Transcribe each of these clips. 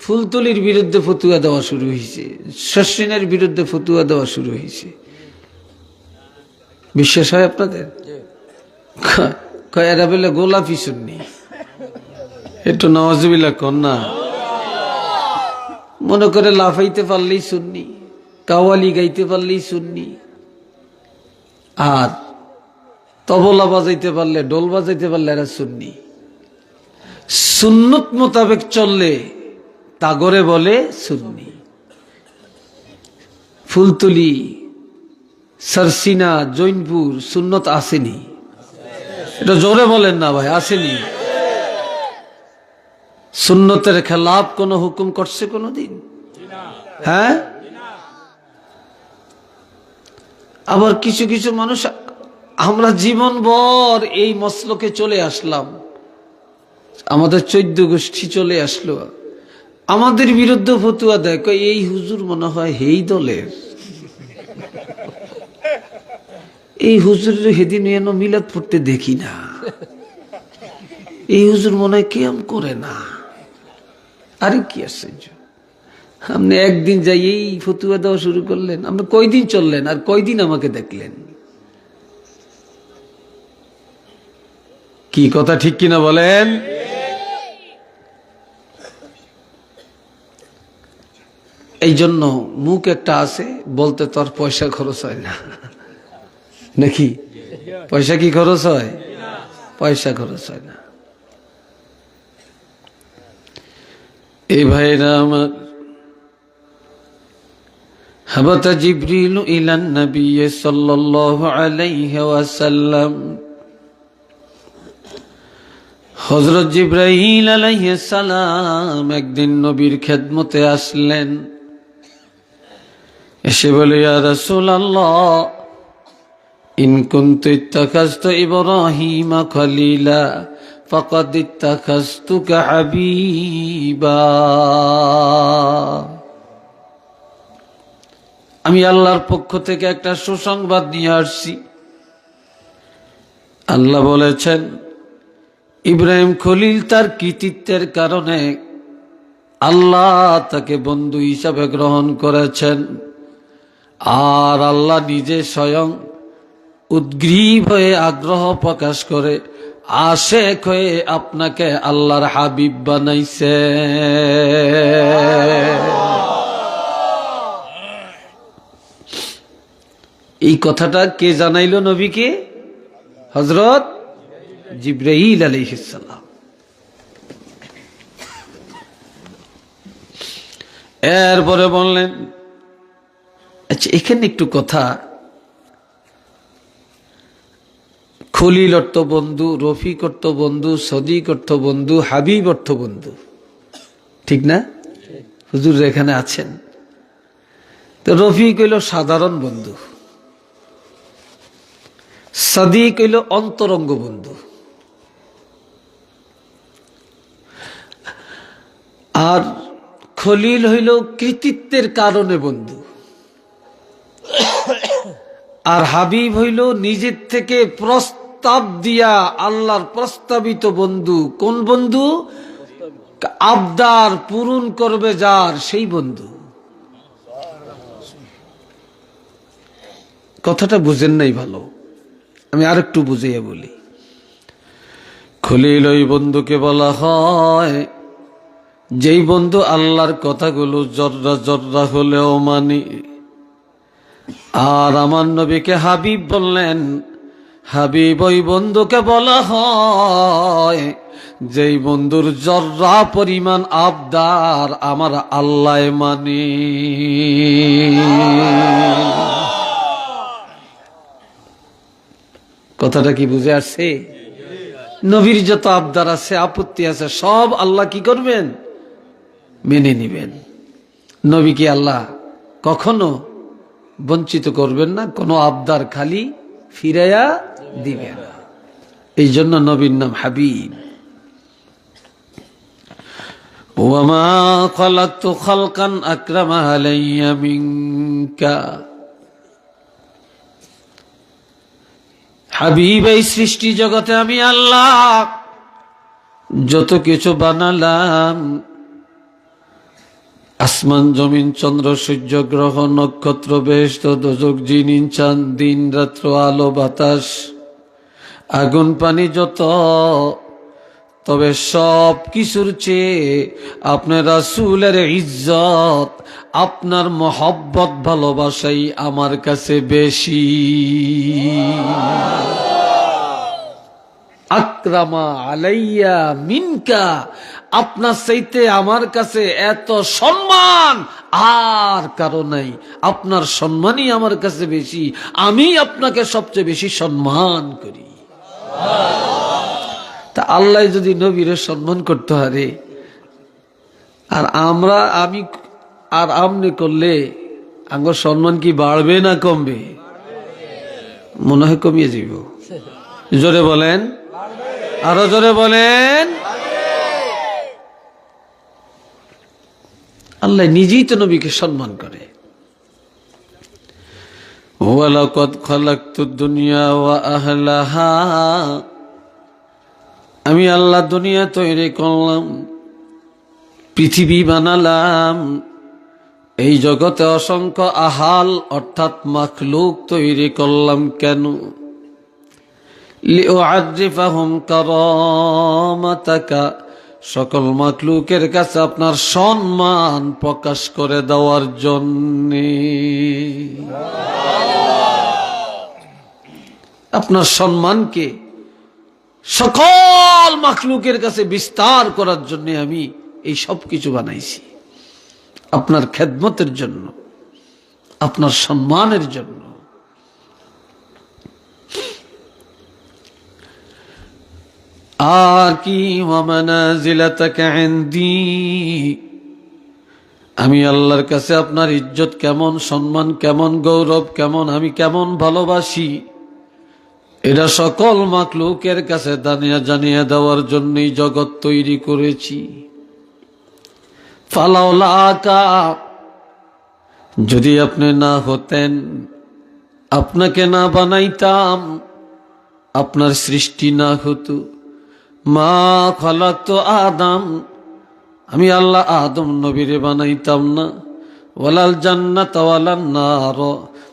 ফুলতলির বিরুদ্ধে ফতুয়া দেওয়া শুরু হয়েছে। শস্যিনের বিরুদ্ধে ফতুয়া দেওয়া শুরু হয়েছে। বিশ্বাস হয় আপনাদের? এরা বলে গোলাপি শুননি একটু নওয়াজবিল্লা কন্যা মনে করে লাফাইতে পারলেই শুননি কাওয়ালি গাইতে পারলেই শুননি আর তবলা বাজাইতে পারলে ডোল বাজাইতে পারলে এরা শুননি সুন্নত মোতাবেক চললে তাগরে বলে সুন্নি। ফুলতুলি, সরসিনা, জৈনপুর, সুন্নত আসেনি। এটা জোরে বলেন না ভাই, আসেনি। সুন্নতের খেলাফ কোন হুকুম করছে কোনো দিন হ্যাঁ? আবার কিছু কিছু মানুষ, আমরা জীবন ভর এই মসলকে চলে আসলাম। আমাদের চৈদ্য গোষ্ঠী চলে আসলো। আমাদের বিরুদ্ধে ফতুয়া দেয়। এই হুজুর মনে হয় হেই দলের। এই হুজুর হেদিন এনো মিলাদ পড়তে দেখি না। এই হুজুর মনে হয় কেম করে না। আরে কি আশ্চর্য। আপনি একদিন যাই এই ফতুয়া দেওয়া শুরু করলেন। আপনি কয়দিন চললেন আর কয়দিন আমাকে দেখলেন? কি কথা ঠিক কিনা বলেন? এই জন্য মুখ একটা আছে, বলতে তোর পয়সা খরচ হয় না। নাকি? পয়সা কি খরচ হয়? পয়সা খরচ হয় না। এই ভাইরা আমার। হাবাতা জিবরিল ইলান নবী সাল্লাল্লাহু আলাইহি ওয়াসাল্লাম। হযরত জিবরাইল আলাইহিস সালাম একদিন নবীর খেদমতে আসলেন। এসে বলে, ইয়া রাসূলুল্লাহ, ইন কুনতু ইত্তাখাযতু ইব্রাহিমা খলিলা, ফাকাদ ইত্তাখাযতুকা হাবিবা। আমি আল্লাহর পক্ষ থেকে একটা সুসংবাদ নিয়ে আসছি। আল্লাহ বলেছেন, ইব্রাহিম খলিল তার কৃতিত্বের কারণে আল্লাহ তাকে বন্ধু হিসাবে গ্রহণ করেছেন। আর আল্লাহ নিজে স্বয়ং উদ্গ্রীব হয়ে আগ্রহ প্রকাশ করে, আশেক হয়ে আপনাকে আল্লাহর হাবিব বানাইছে। এই কথাটা কে জানাইলো নবীকে? হজরত জিব্রাইল আলাইহিসসালাম এরপরে বললেন আচ্ছা এখানে একটু কথা। খলিল অর্থ বন্ধু, রফিক অর্থ বন্ধু, সদিক অর্থ বন্ধু, হাবিব অর্থ বন্ধু। ঠিক না? হুজুর এখানে আছেন। তো রফিক হইল সাধারণ বন্ধু। সাদিক হইল অন্তরঙ্গ বন্ধু। আর খলিল হইল কৃতিত্বের কারণে বন্ধু। আর হাবিব হইল নিজের থেকে প্রস্তাব দিয়া আল্লাহর প্রস্তাবিত বন্ধু। কোন বন্ধু? আবদার পূরণ করবে যার, সেই বন্ধু। কথাটা বুঝেন নাই ভালো। আমি আরেকটু বুঝিয়ে বলি। খলিল, ওই বন্ধুকে বলা হয়, যেই বন্ধু আল্লাহর কথাগুলো জর্রা জর্রা হলেও মানি আর আমার নবীকে হাবিব বললেন, হাবিব, ওই বন্ধুকে বলা হয়, যেই বন্ধুর জর্রা পরিমাণ আবদার আমার আল্লাহ মানি। কথাটা কি বুঝে আসছে? নবীর যত আবদার আছে, আপত্তি আছে, সব আল্লাহ কি করবেন? মেনে নিবেন। নবী কি আল্লাহ কখনো বঞ্চিত করবেন না, কোনো আবদার খালি ফিরাইয়া দিবেন। এই জন্য নবীর নাম হাবিব। হাবিব, এই সৃষ্টি জগতে আমি আল্লাহ। যত কিছু বানালাম আসমান, জমিন, চন্দ্র, সূর্য, গ্রহ, নক্ষত্র বেষ্ট দোজক, জিন ইনচান দিন, রাত্র, আলো, বাতাস। আগুন, পানি যত, তবে সব কিছুর চেয়ে আপনার রাসূলের ইজ্জত, আপনার মহব্বত, ভালোবাসাই আমার কাছে বেশি। আপনার চাইতে আমার কাছে এত সম্মান আর কারও নাই। আপনার সম্মানই আমার কাছে বেশি, আমি আপনাকে সবচেয়ে বেশি সম্মান করি। তা আল্লাহ যদি নবীরে সম্মান করতে পারে, আর আমরা, আমি, আর আমনে করলে আমার সম্মান কি বাড়বে না কমবে? মনে হয় কমিয়ে যাব জোরে বলেন। আরও জোরে বলেন। আল্লাহ নিজেই তো নবীকে সম্মান করে। আমি আল্লাহ দুনিয়া তৈরি করলাম, পৃথিবী বানালাম। এই জগতে অসংখ্য আহাল অর্থাৎ মাখলুক তৈরি করলাম কেন? লিউআরিফাহুম কারামাতাকা। সকল মাকলুকের কাছে আপনার সম্মান প্রকাশ করে দেওয়ার জন্যে। আপনার সম্মানকে সকল মাখলুকের কাছে বিস্তার করার জন্য আমি এই সব কিছু বানাইছি। আপনার খেদমতের জন্য, আপনার সম্মানের জন্য আর কি আমি আল্লাহর কাছে আপনার ইজ্জত কেমন, সম্মান কেমন, গৌরব কেমন, আমি কেমন ভালোবাসি। এটা সকল মাকলুকের কাছে দানিয়া জানিয়ে দেওয়ার জন্যই জগৎ তৈরি করেছি। যদি আপনি না হতেন, আপনাকে না বানাইতাম, আপনার সৃষ্টি না হতো। মা খলাক তো আদম। আমি আল্লাহ আদম নবীরে বানাইতাম না। ওয়ালাল জান্নাত ওয়ালান নার।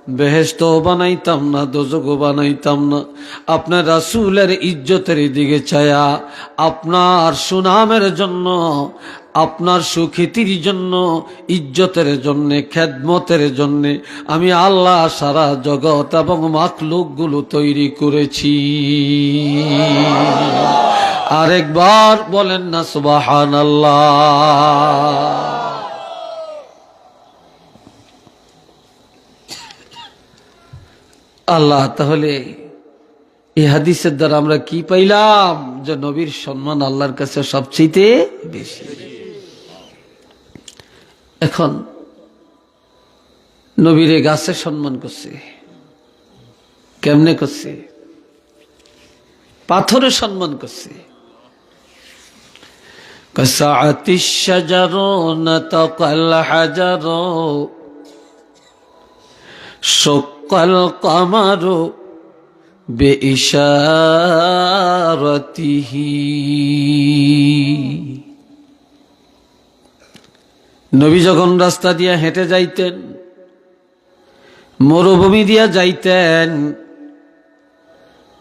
বেহেস্ত বানাইতাম না দোজগো বানাইতাম না। আপনার রাসূলের ইজ্জতের দিকে ছায়া, আপনার সুনামের জন্য, আপনার সুখ্যাতির জন্য, ইজ্জতের জন্য, খেদমতের জন্য আমি আল্লাহ সারা জগৎ এবং মাকলুকগুলো তৈরি করেছি। আরেকবার বলেন না সুবাহান আল্লাহ, তাহলে এই হাদিসের দ্বারা আমরা কি পাইলাম? যে নবীর সম্মান আল্লাহর কাছে সবচেয়ে বেশি। এখন নবীরে গাছে সম্মান করছে, কেমনে করছে? পাথরে সম্মান করছে। كسعة الشجر نطق الحجر شق القمر بإشارته নবী যখন রাস্তা দিয়া হেঁটে যাইতেন মরুভূমি দিয়া যাইতেন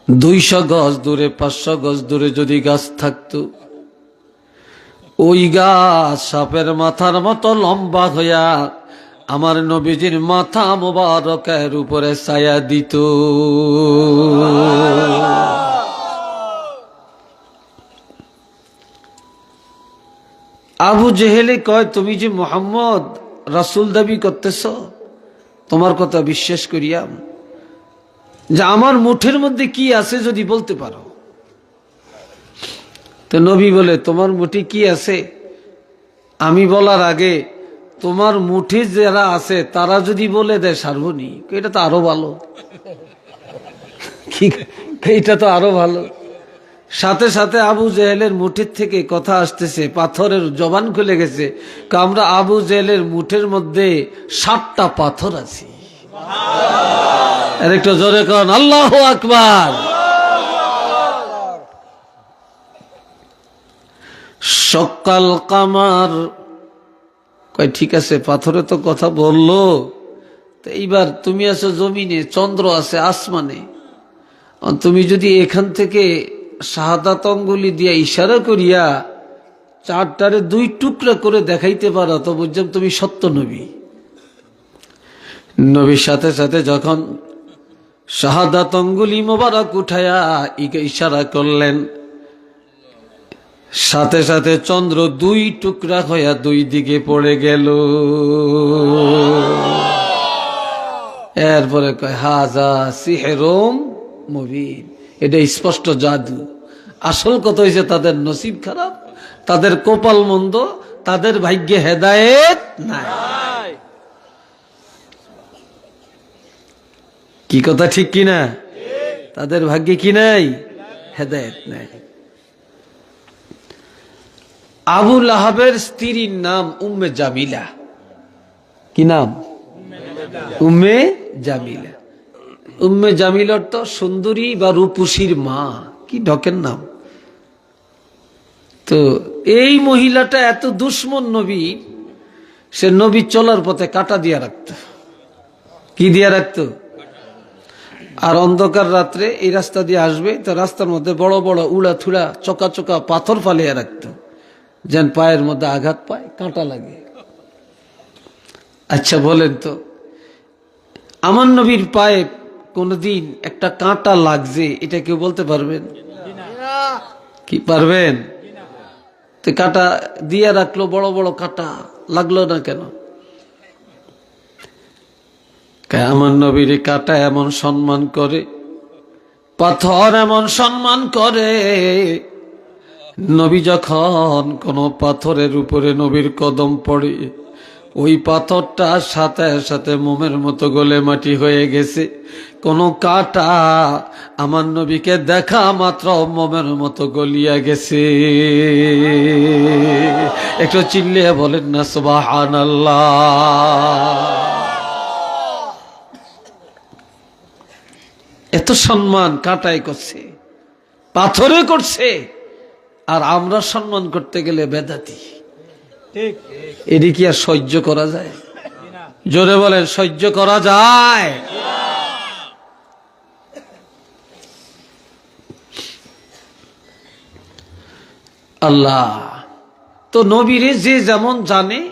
দুইশো গজ দূরে পাঁচশো গজ দূরে যদি গাছ থাকতো ওই গাছ সাপের মাথার মতো লম্বা হইয়া আমার নবীজির মাথা মোবারকের উপরে ছায়া দিত। আবু জেহেলে কয়, তুমি যে মোহাম্মদ, রাসুল দাবি করতেছ, তোমার কথা বিশ্বাস করিয়াম। যে আমার মুঠের মধ্যে কি আছে যদি বলতে পারো? তো নবী বলে, তোমার মুঠি কি আছে? আমি বলার আগে, তোমার মুঠি যারা আছে, তারা যদি বলে দেয় সার্বনি, এটা তো আরও ভালো। এটা তো আরও ভালো। সাথে সাথে আবু জেহেলের মুঠির থেকে কথা আসতেছে, পাথরের জবান খুলে গেছে। আমরা আবু জেহেলের মুঠের মধ্যে সাতটা পাথর আছি। আর একটু জোরে কন, আল্লাহ আকবার। সকাল কামার। কয়, ঠিক আছে, পাথরে তো কথা বলল। তো এইবার তুমি আছো জমিনে, চন্দ্র আছে আসমানে। তুমি যদি এখান থেকে শাহাদাত অঙ্গুলি দিয়া ইশারা করিয়া চারটারে দুই টুকরা করে দেখাইতে পারো, তো বুঝলাম তুমি সত্য নবী। নবীর সাথে সাথে যখন শাহাদাত অঙ্গুলি মোবারক উঠায়া ইকে ইশারা করলেন সাথে সাথে চন্দ্র দুই টুকরা হইয়া দুই দিকে পড়ে গেল। এরপরে কয়, হাজা সিহেরোম মুবিন। এটা স্পষ্ট জাদু। আসল কথা হয়েছে তাদের নসিব খারাপ, তাদের কপাল মন্দ, তাদের ভাগ্যে হেদায়েত নাই। কি কথা ঠিক কিনা? তাদের ভাগ্যে কি নাই? হেদায়েত নাই। আবুল আহাবের স্ত্রীর নাম উম্মে জামিলা। কি নাম? উম্মে জামিলা। উম্মে জামিলার তো সুন্দরী বা রূপসীর মা। কি ঢকের নাম? তো এই মহিলাটা এত দুশ্মন নবী, সে নবী চলার পথে কাটা দিয়া রাখত। কি দিয়া রাখত? আর অন্ধকার রাত্রে এই রাস্তা দিয়ে আসবে, তো রাস্তার মধ্যে বড় বড় উড়া থুড়া চকা চকা পাথর ফালিয়া রাখত। যেন পায়ের মধ্যে আঘাত পায়, কাঁটা লাগে। আচ্ছা বলেন তো, আমার নবীর পায়ে কোনদিন একটা কাঁটা লাগছে, এটা কেউ বলতে পারবেন? কি পারবেন? তো কাঁটা দিয়ে রাখল, বড় বড় কাঁটা, লাগল না কেন? আমার নবীর কাঁটা এমন সম্মান করে, পাথর এমন সম্মান করে নবী যখন কোনো পাথরের উপরে নবীর কদম পড়ে, ওই পাথরটা সাথে সাথে মোমের মতো গলে মাটি হয়ে গেছে। কোনো কাটা আমার নবীকে দেখা মাত্র মোমের মতো গলিয়া গেছে। একটু চিল্লিয়ে বলেন না সুবাহান এত সম্মান কাটাই করছে, পাথরে করছে। আর আমরা সম্মান করতে গেলে বেদাতি। ঠিক। এটি কি আর সহ্য করা যায়? জোরে বলেন সহ্য করা যায়। আল্লাহ তো নবীরে যে যেমন জানে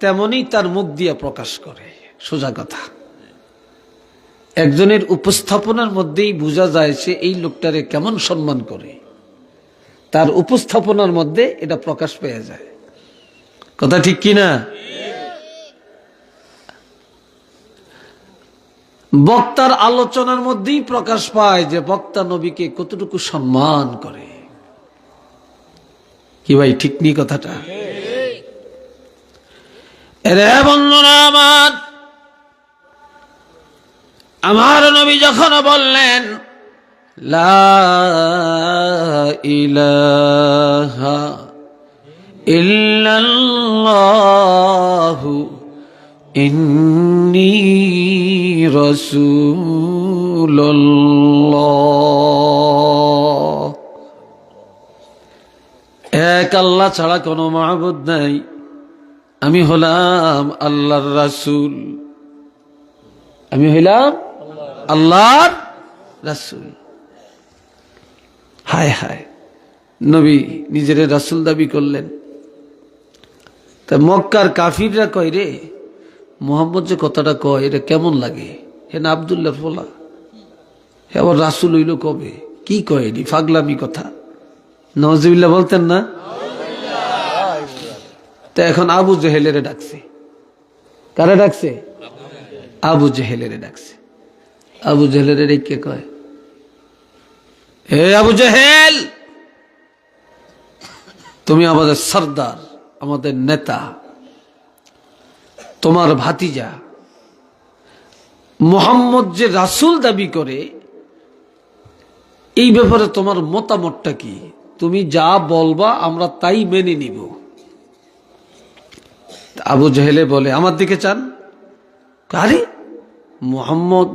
তেমনই তার মুখ দিয়ে প্রকাশ করে। সোজা কথা। একজনের উপস্থাপনার মধ্যেই বোঝা যায় সে এই লোকটারে কেমন সম্মান করে। তার উপস্থাপনার মধ্যে এটা প্রকাশ পেয়ে যায়। কথা ঠিক কিনা বক্তার আলোচনার মধ্যেই প্রকাশ পায় যে বক্তা নবীকে কতটুকু সম্মান করে। কি ভাই, ঠিক নেই কথাটা? আমার নবী যখন বললেন লা ইলাহা ইল্লাল্লাহু ইন্নী রাসূলুল্লাহ। এক আল্লাহ ছাড়া কোনো মাহবুদ নাই। আমি হলাম আল্লাহর রাসূল। আমি হইলাম আল্লাহর রাসূল। হায় হায়। নবী নিজের রাসূল দাবি করলেন। তা মক্কার কাফিররা কয় রে, মোহাম্মদ যে কথাটা কয়, এটা কেমন লাগে? হে না আবদুল্লাহ ফোলা। হে আবার রাসুল হইল কবে? কি কয় এটি? ফাগলামি কথা। নওয়াজিবিল্লাহ বলতেন না? তা এখন আবু জেহেলেরে ডাকছে। কারে ডাকছে? আবু জেহেলেরে ডাকছে। আবু জেহেলের কে কয়? হে আবু জেহেল, তুমি আমাদের সর্দার, আমাদের নেতা, তোমার ভাতিজা। মোহাম্মদ যে রাসুল দাবি করে, এই ব্যাপারে তোমার মতামতটা কি? তুমি যা বলবা, আমরা তাই মেনে নিব। আবু জহেলে বলে, আমার দিকে চান। আরে, মোহাম্মদ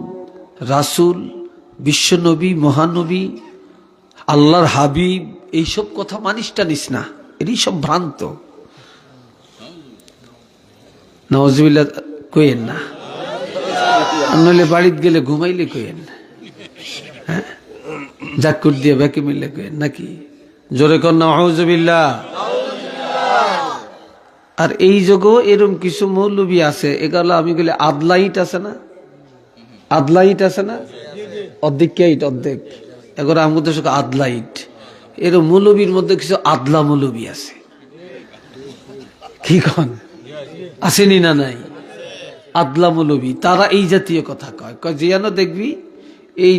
রাসুল, বিশ্বনবী, মহানবী আল্লাহর হাবিব এইসব কথা মানিস টানিস না, এরই সব ভ্রান্ত। নওয়াজবিল্লা কইেন না। আর নইলে বাড়িতে গেলে ঘুমাইলে কইেন। হ্যাঁ? জাকুর দিয়ে ব্যাকে মিললে কইেন নাকি? জোরে কর নওয়াজবিল্লা আর এই যোগও এরম কিছু মৌলবী আছে এগুলো আমি গেলে আদলাইট আছে না? আদলাইট আছে না? অর্ধেক কেইট অর্ধেক? এগুলো আমাদের দেশে আদলাইট। এর মৌলবীর মধ্যে কিছু আদলা মৌলবী আছে। কি কন? আসেনি না নাই? আদলা মৌলবী, তারা এই জাতীয় কথা কয়। কয় যেন দেখবি, এই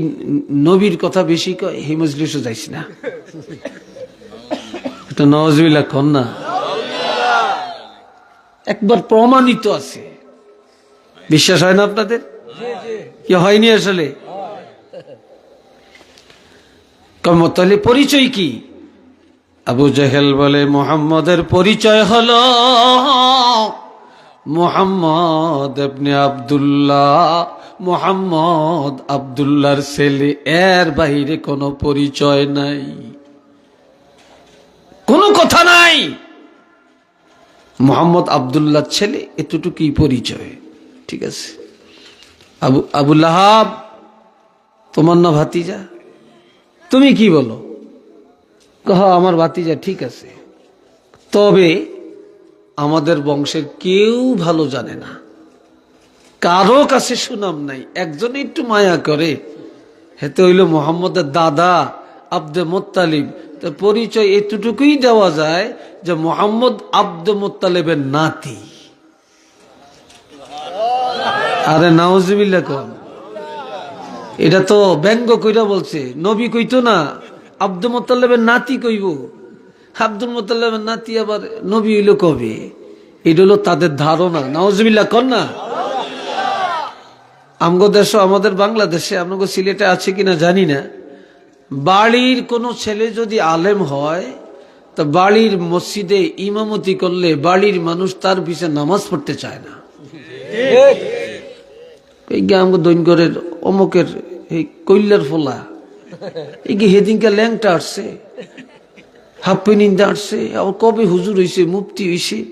নবীর কথা বেশি কয়, হে মজলিসও যাইস না। নওয়াজবিল্লা কন না? একবার প্রমাণিত আছে। বিশ্বাস হয় না আপনাদের? কি হয়নি আসলে? তাহলে পরিচয় কি? আবু জেহেল বলে, মোহাম্মদের পরিচয় হল মোহাম্মদ আপনি আবদুল্লাহ। মোহাম্মদ আবদুল্লাহর ছেলে, এর বাহিরে কোনো পরিচয় নাই। কোনো কথা নাই। মোহাম্মদ আবদুল্লাহ ছেলে, এতটুকুই পরিচয়। ঠিক আছে? আবু আবুল্লাহাব তোমার না ভাতিজা? তুমি কি বলো? কহ, আমার ভাতিজা ঠিক আছে। তবে আমাদের বংশের কেউ ভালো জানে না। কারও কাছে সুনাম নাই একজন একটু মায়া করে। হেতে হইল মোহাম্মদের দাদা আব্দে মোত্তালিব। তো পরিচয় এতটুকুই দেওয়া যায় যে মোহাম্মদ আব্দে মোত্তালেবের নাতি। আরে নাউজবিল্লা কন। এটা তো ব্যঙ্গ কইরা বলছে। নবী কইতো না, আব্দুল মোতাল্লাবের নাতি কইব। আব্দুল মোতাল্লাবের নাতি আবার নবী হইল কবে? এটা হলো তাদের ধারণা। নাউজবিল্লা কর না। আমাদের বাংলাদেশে, আমগো সিলেটে আছে কিনা জানি না। বাড়ির কোনো ছেলে যদি আলেম হয়, তো বাড়ির মসজিদে ইমামতি করলে বাড়ির মানুষ তার পিছনে নামাজ পড়তে চায় না। এই আমাকে দৈনগরের অমুকের এই কৈলার ফোলা। এই কি হেদিনকে ল্যাংটা আসছে? হাফ পেনিন্দা আসছে। আবার কবে হুজুর হইছে, মুফতি হইছে,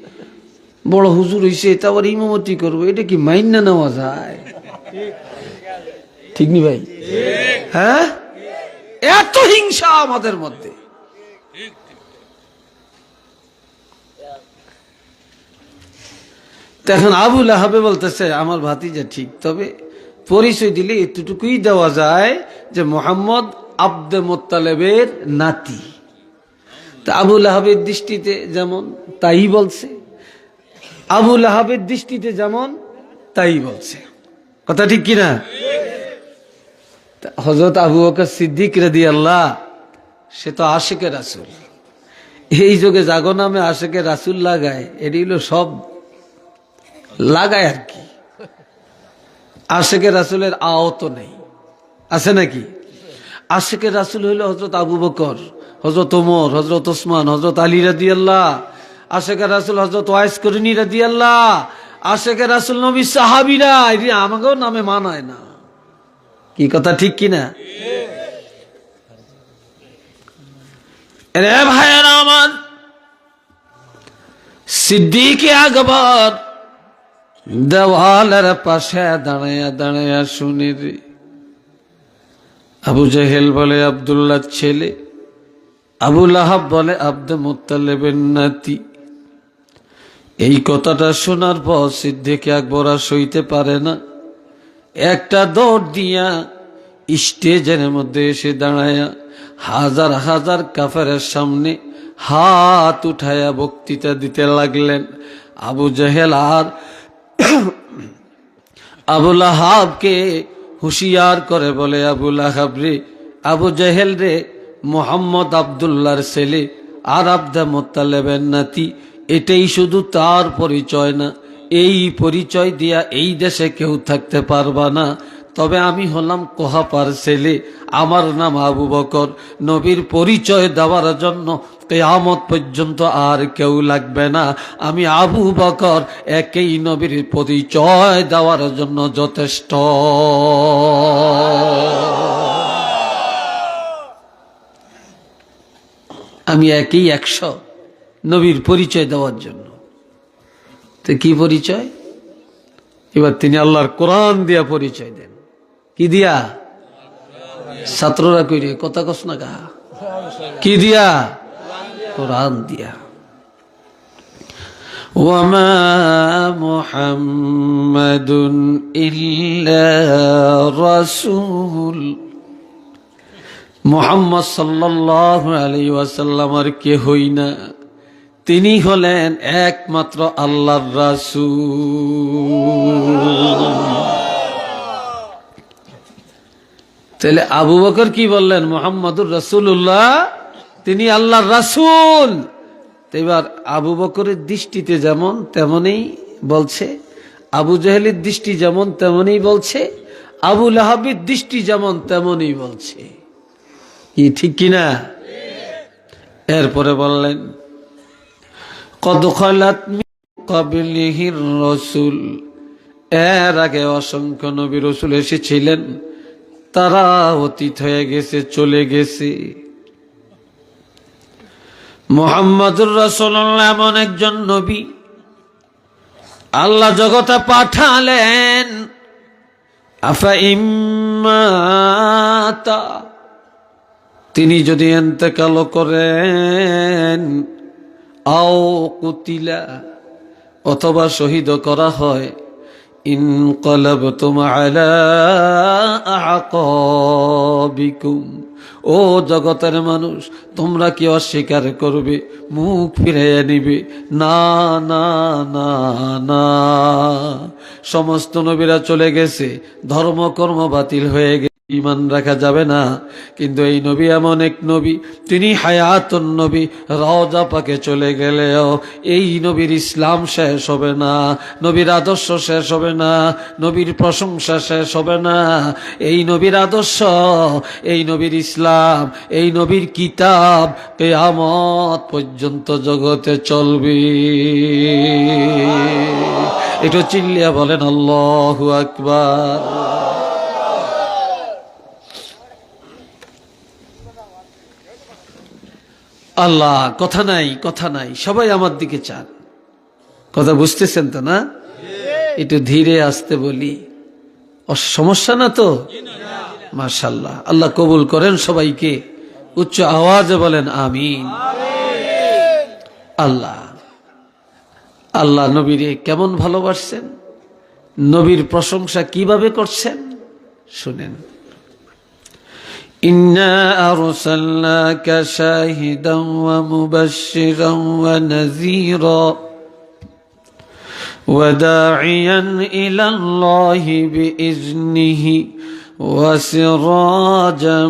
বড় হুজুর হইছে, তা আবার ইমামতি করব। এটা কি মাইন না নেওয়া যায়? ঠিক নি ভাই? হ্যাঁ? এত হিংসা আমাদের মধ্যে। তখন আবুল আহাবে বলতেছে, আমার ভাতিজা ঠিক, তবে পরিচয় দিলে এতটুকুই দেওয়া যায় যে মোহাম্মদ আব্দে মোত্তালেবের নাতি। তা আবুল আহাবের দৃষ্টিতে যেমন তাই বলছে আবুল আহাবের দৃষ্টিতে যেমন তাই বলছে। কথা ঠিক কিনা হজরত আবু বকর সিদ্দিক রেদি আল্লাহ সে তো আশেকের রাসুল। এই যুগে জাগো নামে আশেকের রাসুল লাগায়, এটি হলো সব লাগায় আর কি। আশেকের রাসুলের আওত নেই। আছে নাকি? আশেকের রাসুল হইল হজরত আবু বকর হজরত ওমর হজরত ওসমান হজরত আলী রাদি আল্লাহ আশেকের রাসুল হজরত ওয়াইস করিনি রাদি আল্লাহ আশেকের রাসুল নবী সাহাবিরা এটি আমাকেও নামে মানায় না। কি কথা ঠিক কিনা রে ভাইয়েরা আমার, সিদ্দিকে আকবর দেওয়ালের পাশে দাঁড়াইয়া দাঁড়াইয়া শুনি রে। আবু জাহেল বলে আবদুল্লাহ ছেলে। আবু লাহাব বলে, আব্দে মুতালেবের নাতি। এই কথাটা শোনার পর সিদ্দিকে আকবর আর সইতে পারে না। একটা দৌড় দিয়া স্টেজের মধ্যে এসে দাঁড়ায়া হাজার হাজার কাফেরের সামনে হাত উঠায়া বক্তৃতা দিতে লাগলেন। আবু জাহেল আর আবুল আহাবকে হুশিয়ার করে বলে আবুল আহাব রে, আবু জেহেল রে, মোহাম্মদ আবদুল্লার ছেলে, আর আবদা মোত্তালেবের নাতি, এটাই শুধু তার পরিচয় না, এই পরিচয় দিয়া এই দেশে কেউ থাকতে পারবা না। তবে আমি হলাম কোহাপার ছেলে। আমার নাম আবু বকর। নবীর পরিচয় দেওয়ার জন্য কেয়ামত পর্যন্ত আর কেউ লাগবে না। আমি আবু বকর, একেই নবীর পরিচয় দেওয়ার জন্য যথেষ্ট। আমি একই একশো নবীর পরিচয় দেওয়ার জন্য। তো কি পরিচয়? এবার তিনি আল্লাহর কোরআন দিয়া পরিচয় দেন। কি দিয়া ছাত্ররা কইরে কথা কস না গা কি দিয়া কোরআন দিয়া وما محمد إلا رسول মোহাম্মদ সাল্লাহ আলী ওয়াসাল্লামার কে হই না তিনি হলেন একমাত্র আল্লাহর রাসূল তাহলে আবু বকর কি বললেন? মোহাম্মদুর রসুল্লাহ তিনি আল্লাহর রাসূল। এবার আবু বকরের দৃষ্টিতে যেমন তেমনই বলছে, আবু জাহেলের দৃষ্টি যেমন তেমনই বলছে, আবু লাহাবির দৃষ্টি যেমন তেমনই বলছে। কি, ঠিক কিনা এরপরে বললেন, কদ খালাত রসুল। এর আগে অসংখ্য নবী রসুল এসেছিলেন। তারা অতীত হয়ে গেছে, চলে গেছে। মোহাম্মদুর রসুল্লাহ এমন একজন নবী। আল্লাহ জগতে পাঠালেন, আফা ইম্মাতা তিনি যদি এন্তেকাল করেন, আও কুতিলা, অথবা শহীদ করা হয় ইনকলাবতুম আলা আকাবিকুম ও জগতের মানুষ, তোমরা কি অস্বীকার করবে? মুখ ফিরাইয়া নিবে। না না না না। সমস্ত নবীরা চলে গেছে। ধর্মকর্ম বাতিল হয়ে গেছে। ইমান রাখা যাবে না। কিন্তু এই নবী এমন এক নবী, তিনি হায়াতন নবী, রওজা পাকে চলে গেলেও এই নবীর ইসলাম শেষ হবে না, নবীর আদর্শ শেষ হবে না, নবীর প্রশংসা শেষ হবে না। এই নবীর আদর্শ, এই নবীর ইসলাম, এই নবীর কিতাব কেয়ামত পর্যন্ত জগতে চলবে। একটু চিল্লিয়া বলেন, আল্লাহু আকবার। আল্লাহ, কথা নাই কথা নাই, সবাই আমার দিকে চান। কথা বুঝতেছেন তো না? একটু ধীরে আসতে বলি। সমস্যা না তো? মার্শাল্লাহ আল্লাহ কবুল করেন সবাইকে। উচ্চ আওয়াজে বলেন আমিন। আল্লাহ আল্লাহ নবীরে কেমন ভালোবাসছেন? নবীর প্রশংসা কীভাবে করছেন? শুনেন। إنا أرسلناك شاهدا ومبشرا ونذيرا وداعيا إلى الله بإذنه وسراجا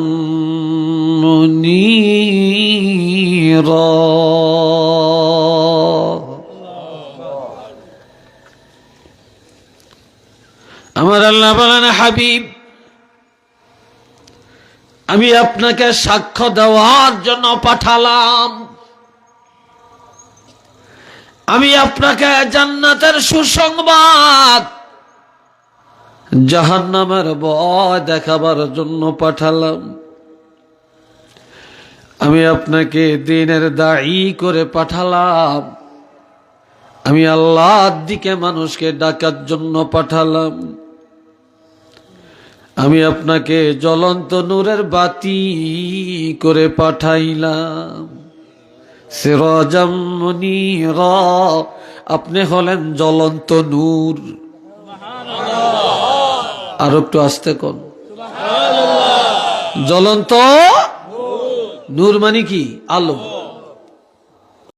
منيرا আমার আল্লাহ বলেন হাবিব আমি আপনাকে সাক্ষ্য দেওয়ার জন্য পাঠালাম। আমি আপনাকে জান্নাতের সুসংবাদ, জাহান্নামের ভয় দেখাবার জন্য পাঠালাম। আমি আপনাকে দিনের দায়ী করে পাঠালাম। আমি আল্লাহর দিকে মানুষকে ডাকার জন্য পাঠালাম। আমি আপনাকে জ্বলন্ত নূরের বাতি করে পাঠাইলাম। সে সিরাজাম মুনীরা, আপনি হলেন জ্বলন্ত নূর। আর একটু আসতে কোন। জ্বলন্ত নূর মানে কি? আলো।